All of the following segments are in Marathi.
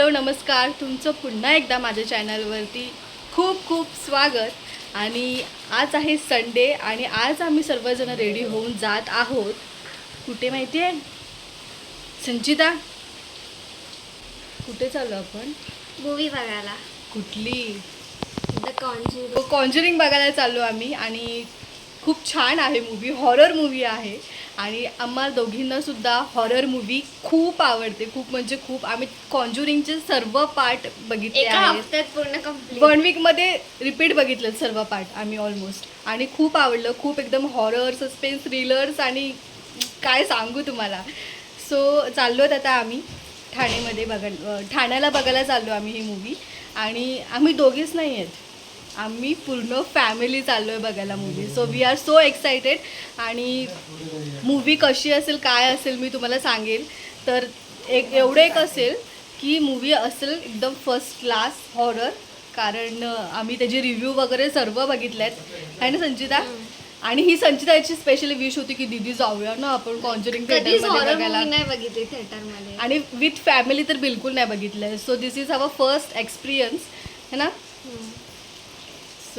हॅलो नमस्कार. तुमचं पुन्हा एकदा माझ्या चॅनलवरती खूप खूप स्वागत. आणि आज आहे संडे आणि आज आम्ही सर्वजण रेडी होऊन जात आहोत. कुठे माहिती आहे संचिता? कुठे चाललो आपण? मूवी बघायला. कुठली? द कॉन्ज्युरिंग कॉन्जरिंग बघायला चाललो आम्ही आणि खूप छान आहे मूवी हॉरर मूवी आहे. आणि आम्हा दोघींना सुद्धा हॉरर मूवी खूप आवडते. खूप म्हणजे खूप. आम्ही कॉन्ज्युरिंगचे सर्व पार्ट बघितले आहेत. पूर्ण वन वीकमध्ये रिपीट बघितलं सर्व पार्ट आम्ही ऑलमोस्ट आणि खूप आवडलं. खूप एकदम हॉरर सस्पेन्स थ्रिलर्स आणि काय सांगू तुम्हाला. सो चाललो आहेत आता आम्ही. ठाणेमध्ये बघा ठाण्याला बघायला चाललो आम्ही ही मूवी आणि आम्ही दोघीच नाही आहेत. आम्ही पूर्ण फॅमिली चाललो आहे बघायला movie so we are so excited आणि मूवी कशी असेल काय असेल मी तुम्हाला सांगेल. तर एक एवढं एक असेल की मूवी असेल एकदम फर्स्ट क्लास हॉरर कारण आम्ही त्याचे रिव्ह्यू वगैरे सर्व बघितले आहेत आहे ना संचिता? आणि ही संचिताची स्पेशली विश होती की दिदी जाऊया ना आपण कॉन्जरिंग थिएटरमध्ये नाही बघितली थिएटरमध्ये. आणि विथ फॅमिली तर बिलकुल नाही बघितलं आहे so this is our first experience है ना?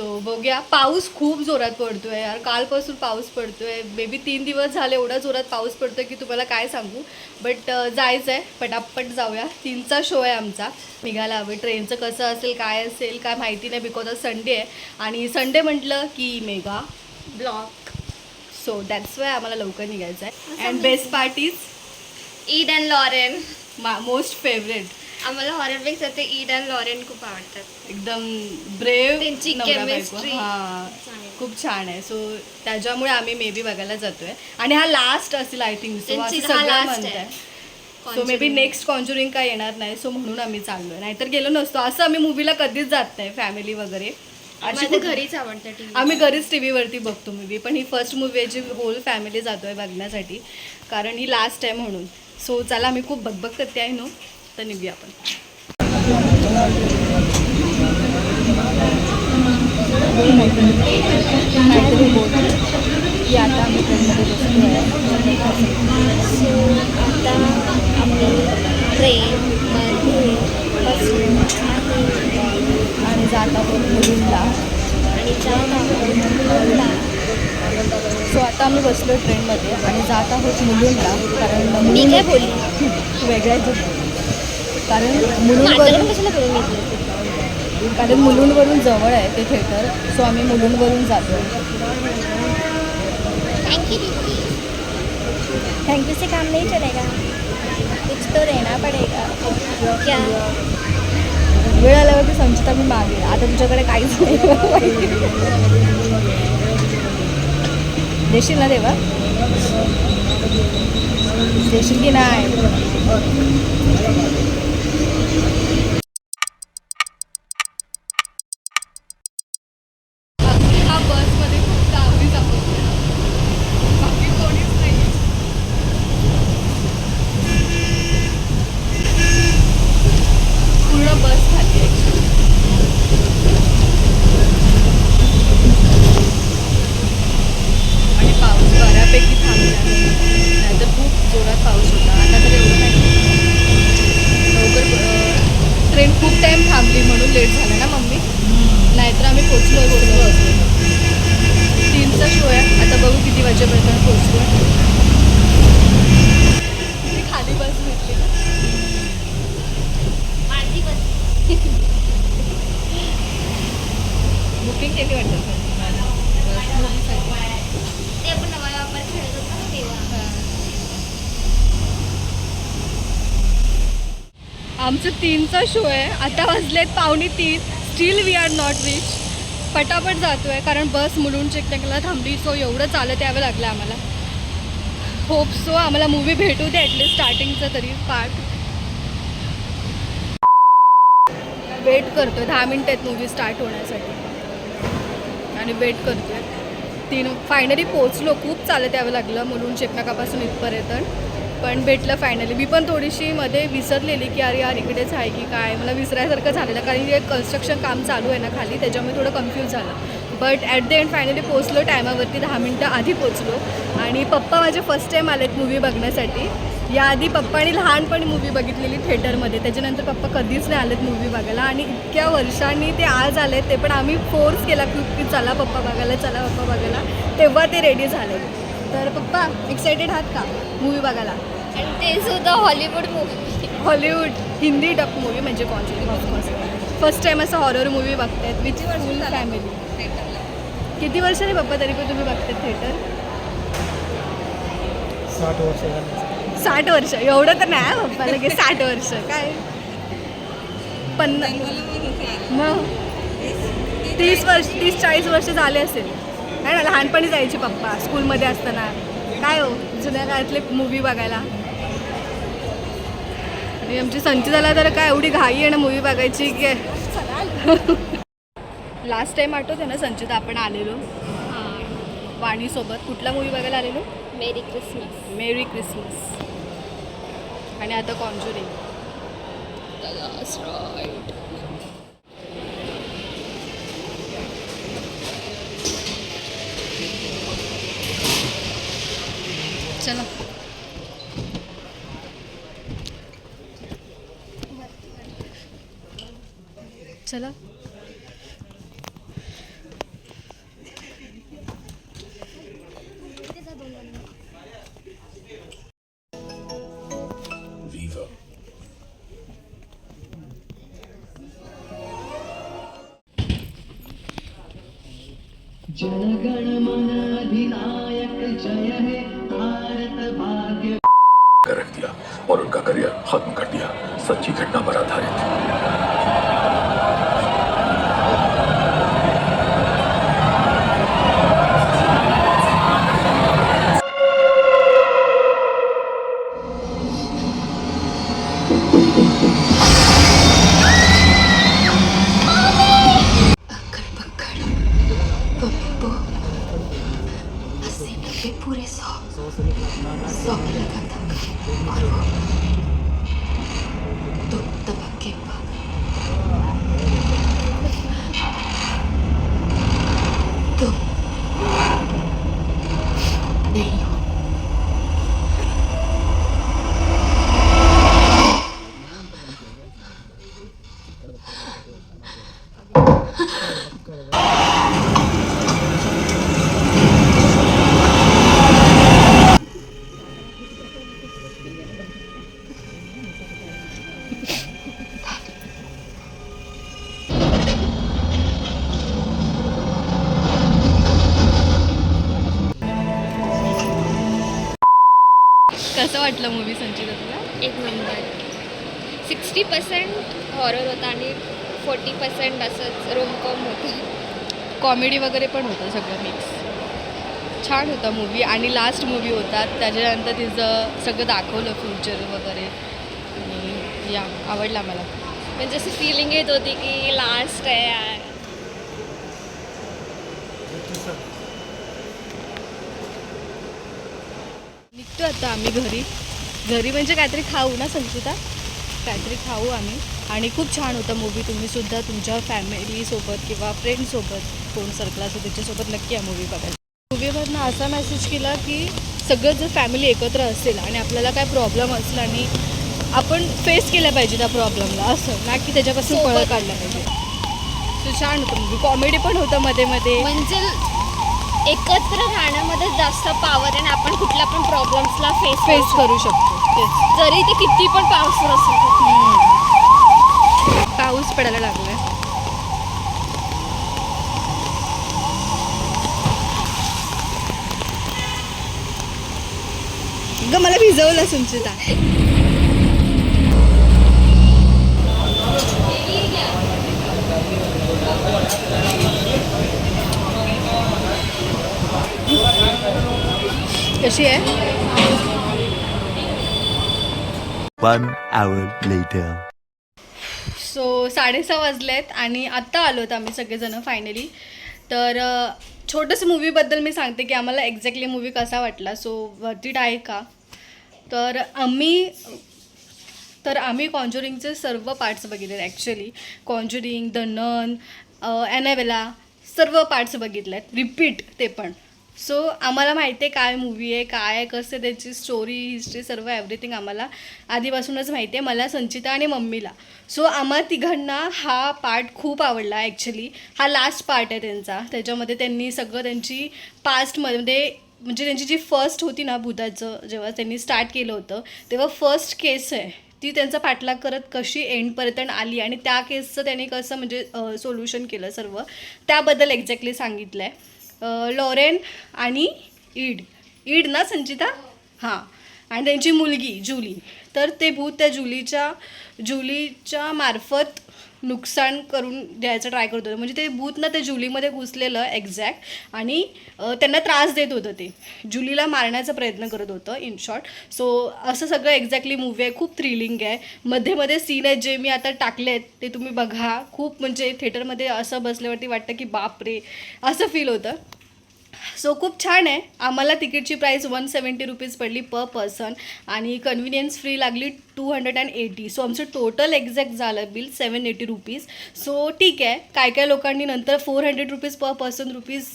सो बघूया. पाऊस खूप जोरात पडतोय यार. कालपासून पाऊस पडतोय. बेबी तीन दिवस झाले एवढा जोरात पाऊस पडतोय की तुम्हाला काय सांगू? बट जायचं आहे पटापट जाऊया. तीनचा शो आहे आमचा. निघायला हवं ट्रेनचं कसं असेल काय असेल काय माहिती नाही बिकॉज ऑफ संडे आहे. आणि संडे म्हटलं की mega block so that's why आम्हाला लवकर निघायचं आहे and best parties Ed and Lorraine मा मोस्ट फेवरेट आम्हाला हॉररपेक्षा ते ईड अँड लॉरेन खूप आवडतात. एकदम ब्रेव त्यांची chemistry हा. खूप छान आहे. सो त्याच्यामुळे आम्ही मे बी बघायला जातोय. आणि हा लास्ट असेल आय थिंक सो त्यांची हा सगळं last म्हणताय. आहे. So may be Conjuring. Next Conjuring काय येणार नाही. सो म्हणून आम्ही चाललोय. नाहीतर गेलो नसतो. असं आम्ही मूवीला कधीच जात नाही फॅमिली वगैरे. अशी आम्हाला कुठ- घरीच आवडतं टीव्ही. आम्ही घरीच टी व्हीवरती बघतो मूवी पण ही फर्स्ट मूवी आहे जी होल फॅमिली जातोय बघण्यासाठी. कारण ही लास्ट आहे म्हणून. सो चला मी खूप बघबघ करते आहे नो तर निघूया आपण. की आता आम्ही ट्रेनमध्ये आहे. सो आता आम्ही ट्रेनमध्ये आहे आणि जात आहोत मुलुंडला आणि जात आहोत मुलुंडला. सो आता आम्ही बसलो ट्रेनमध्ये आणि जात आहोत मुलुंडला कारण मी काय बोलली? वेगळ्याच कारण मुलुंडवरून कारण मुलुंडवरून जवळ आहे ते थिएटर सो आम्ही मुलुंडवरून जातो. थँक्यू से काम नाही चलेगा कुछ तो रहना पडेगा. क्या? वेळ आल्यावरती संचिता मी मागे आता तुझ्याकडे काहीच नाही. देशील ना देवा? देशील की नाही हा बसमध्ये फक्त आम्हीच आहोत बाकी कोणीच नाही पूर्ण बस खाली आहे आणि पाऊस बऱ्यापैकी थांबला आहे नाहीतर खूप जोरात पाऊस होता आता तर एवढं नाही लवकर ट्रेन खूप टाईम थांबली म्हणून लेट झाला ना मम्मी नाहीतर आम्ही पोचलो पोचलो असतो तीनचा शो आहे आता बघू किती वाजेपर्यंत पोचलो किती खाली बस भेटली ना माझी बस बुकिंग केली वाटतं ते आपण नवा वापर खेळत होतो ना तेव्हा आमचं तीनचा शो आहे. आता वाजलेत पावणे तीन. Still we are not reach पटापट जातो आहे कारण बस मुलून चिकटकला थांबली सो एवढं चालत यावं लागलं आम्हाला. होप सो आम्हाला मूवी भेटू दे ॲटलीस्ट स्टार्टिंगचं तरी पार्ट वेट करतोय. दहा मिनटं आहेत मूवी स्टार्ट होण्यासाठी. आणि वेट करतोय. तीन फायनली पोचलो खूप चालत यावं लागलं मुलून चिकटकापासून इथपर्यंत. पण भेटलं फायनली मी पण थोडीशी मध्ये विसरलेली की अरे यार इकडेच आहे की काय? मला विसरायसारखं झालेलं कारण हे कन्स्ट्रक्शन काम चालू आहे ना खाली त्याच्यामुळे थोडं कन्फ्यूज झालं. But at the end finally पोचलो टायमावरती दहा मिनटं आधी पोचलो आणि पप्पा माझे फर्स्ट टाईम आलेत मूवी बघण्यासाठी. याआधी पप्पानी लहानपणी मूवी बघितलेली थिएटरमध्ये त्याच्यानंतर पप्पा कधीच नाही आलेत मूवी बघायला. आणि इतक्या वर्षांनी ते आज आलेत ते पण आम्ही फोर्स केला की की चला पप्पा बघायला चला पप्पा बघायला. तेव्हा ते रेडी झाले. तर पप्पा एक्सायटेड आहात का? मूवी बघायला? आणि ते सुद्धा Hollywood movie Hollywood Hindi dub movie म्हणजे Conjuring of course first time असं हॉरर मूवी बघतायत विच फुल फॅमिली किती वर्षांनी पप्पा तरी पण तुम्ही बघताय थिएटर साठ वर्ष झाली. साठ वर्ष. एवढं तर नाही हं पप्पा लगेच साठ वर्ष. काय? पन्नास मग तीस वर्ष तीस चाळीस वर्ष झाले असेल. नाही ना लहानपणी जायचे पप्पा स्कूलमध्ये असताना. काय हो जुन्या काळातले मूवी बघायला? आणि आमची संचिताला तर काय एवढी घाई आहे ना मूवी बघायची की? लास्ट टाइम आठवते ना संचिता आपण आलेलो. वाणीसोबत. कुठला मूवी बघायला आलेलो? मेरी क्रिसमस मेरी क्रिसमस आणि आता कॉन्ज्युरिंग चला। Viva. कर रख दिया और उनका करियर खत्म कर दिया। सच्ची घटना पर आधारित। कसं वाटलं मूवी संचिता तुला? एक नंबर. सिक्स्टी पर्सेंट हॉरर होता आणि फोर्टी पर्सेंट असंच रोमकॉम होतं. कॉमेडी वगैरे पण होतं सगळं मिक्स छान होता मूवी आणि लास्ट मूवी होता. त्याच्यानंतर तिचं सगळं दाखवलं फ्युचर वगैरे. आणि या आवडला मला. म्हणजे अशी फिलिंग येत होती की लास्ट आहे. यार निघतो आता आम्ही घरी. घरी म्हणजे काहीतरी खाऊ ना संचिता काहीतरी खाऊ आम्ही. आणि खूप छान होता मूवी तुम्ही सुद्धा तुमच्या फॅमिलीसोबत किंवा फ्रेंडसोबत कोण सर्कल असेल त्याच्यासोबत नक्की या मूवी बघायला मूवीवरनं असा मेसेज केला की सगळं जर फॅमिली एकत्र असेल आणि आपल्याला काय प्रॉब्लेम असला आणि आपण फेस केलं पाहिजे त्या प्रॉब्लेमला असं. ना की त्याच्यापासून. फळं काढलं पाहिजे. So छान होतं. मूवी कॉमेडी पण होतं मध्ये मध्ये. म्हणजे एकत्र राहण्यामध्ये जास्त पावर आहे आणि आपण कुठल्या पण प्रॉब्लेम्सला फेस फेस करू शकतो. जरी ते किती पण पावसाळा असेल पाऊस पडायला लागलाय. ग मला भिजवलं संचिता कशी आहे. सो साडेसहा वाजले आहेत आणि आत्ता आलो होतो आम्ही सगळेजण फायनली तर छोटंसं मूवीबद्दल मी सांगते की आम्हाला एक्झॅक्टली मूवी कसा वाटला. सो वर्थिट आहे का? तर आम्ही तर आम्ही कॉन्ज्युरिंगचे सर्व पार्ट्स बघितले actually Conjuring the Nun Annabelle सर्व पार्ट्स बघितले आहेत रिपीट ते पण. सो आम्हाला माहिती आहे काय मूवी आहे काय आहे कसं आहे त्याची स्टोरी हिस्ट्री सर्व एव्हरीथिंग आम्हाला आधीपासूनच माहिती आहे मला संचिता आणि मम्मीला. सो आम्हा तिघांना हा पार्ट खूप आवडला ॲक्च्युली हा लास्ट पार्ट आहे त्यांचा. त्याच्यामध्ये त्यांनी सगळं त्यांची पास्टमध्ये म्हणजे, म्हणजे त्यांची जी फर्स्ट होती ना भूताचं जेव्हा त्यांनी स्टार्ट केलं होतं तेव्हा फर्स्ट केस आहे. ती त्यांचा पाठलाग करत कशी एंडपर्यंत आली आणि त्या केसचं त्यांनी कसं म्हणजे सोल्युशन केलं सर्व त्याबद्दल एक्झॅक्टली सांगितलं आहे लॉरेन आणि ईड ईड ना संचिता? हां. आणि त्यांची मुलगी जुली. तर ते भूत त्या जुलीच्या जुलीच्या मार्फत नुकसान करून द्यायचं ट्राय करत होतं. म्हणजे ते भूत ना जुलीमध्ये घुसलेलं एक्झॅक्ट आणि त्यांना त्रास देत होतं ते. जुलीला मारण्याचा प्रयत्न करत होतं इन शॉर्ट सो असं सगळं एक्झॅक्टली मूवी आहे. खूप थ्रिलिंग आहे. मध्ये मध्ये सीन आहेत जे मी आता टाकले आहेत ते तुम्ही बघा. खूप म्हणजे थिएटरमध्ये असं बसल्यावरती वाटतं की बाप रे असं फील होतं. सो खूप छान आहे. आम्हाला तिकीटची प्राईस वन सेवन्टी रुपीज पडली पर पर्सन आणि कन्व्हिनियन्स फ्री लागली two hundred and eighty so आमचं टोटल एक्झॅक्ट झालं bill seven eighty rupees so ठीक आहे. काय काय लोकांनी नंतर four hundred rupees per person rupees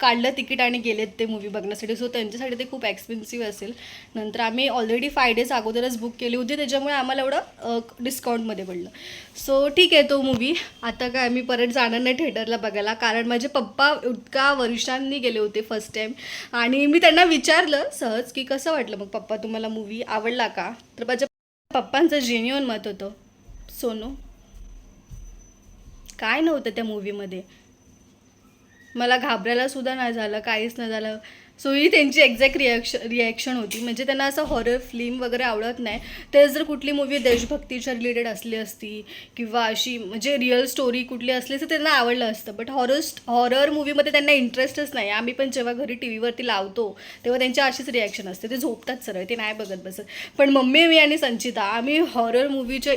काढलं तिकीट आणि गेलेत ते मूवी बघण्यासाठी. सो त्यांच्यासाठी ते खूप एक्सपेन्सिव्ह असेल. नंतर आम्ही ऑलरेडी फाय डेज अगोदरच बुक केली होती. त्याच्यामुळे आम्हाला एवढं डिस्काउंटमध्ये पडलं. सो ठीक आहे तो मूवी आता काय मी परत जाणार नाही थिएटरला बघायला. कारण माझे पप्पा इतका वर्षांनी गेले होते फर्स्ट टाईम आणि मी त्यांना विचारलं सहज की कसं वाटलं? मग पप्पा तुम्हाला मूवी आवडला का? तर माझ्या पप्पांचं जेन्युअन मत होतं. सोनू काय नव्हतं त्या मूवीमध्ये मला घाबरायला सुद्धा नाही झालं काहीच नाही झालं. सो ही त्यांची एक्झॅक्ट रिॲक्शन रिॲक्शन होती. म्हणजे त्यांना असं हॉरर फिल्म वगैरे आवडत नाही. तर जर कुठली मूवी देशभक्तीच्या रिलेटेड असली असती किंवा अशी म्हणजे रिअल स्टोरी कुठली असली तर त्यांना आवडलं असतं. बट हॉरर हॉरर मूवीमध्ये त्यांना इंटरेस्टच नाही. आम्ही पण जेव्हा घरी टी व्हीवरती लावतो तेव्हा त्यांची अशीच रिॲक्शन असते. ते झोपतात सरळ ते नाही बघत बसत. पण मम्मी मी आणि संचिता आम्ही हॉरर मूवीच्या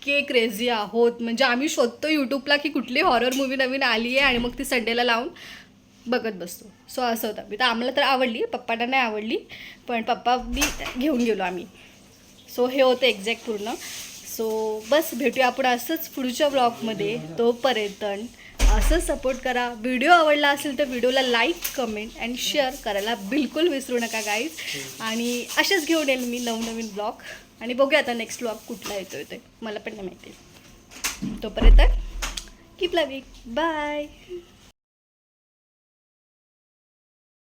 इतके क्रेझी आहोत. म्हणजे आम्ही शोधतो यूट्यूबला की कुठली हॉरर मूवी नवीन आली आहे आणि मग ती संडेला लावून बघत बसतो. सो असं होतं. मी तर आम्हाला तर आवडली. पप्पांना नाही आवडली. पण पप्पा मी घेऊन गेलो आम्ही. सो हे होतं एक्झॅक्ट पूर्ण. सो बस भेटूया आपण असंच पुढच्या ब्लॉगमध्ये तोपर्यंत असं सपोर्ट करा. व्हिडिओ आवडला असेल तर व्हिडिओला लाईक कमेंट अँड शेअर करायला बिलकुल विसरू नका गाईज आणि असेच घेऊन येईल मी नवनवीन ब्लॉग आणि बघूया आता नेक्स्ट व्लॉग कुठला येतो ते. मला पण नाही माहिती. तोपर्यंत कीप लविंग बाय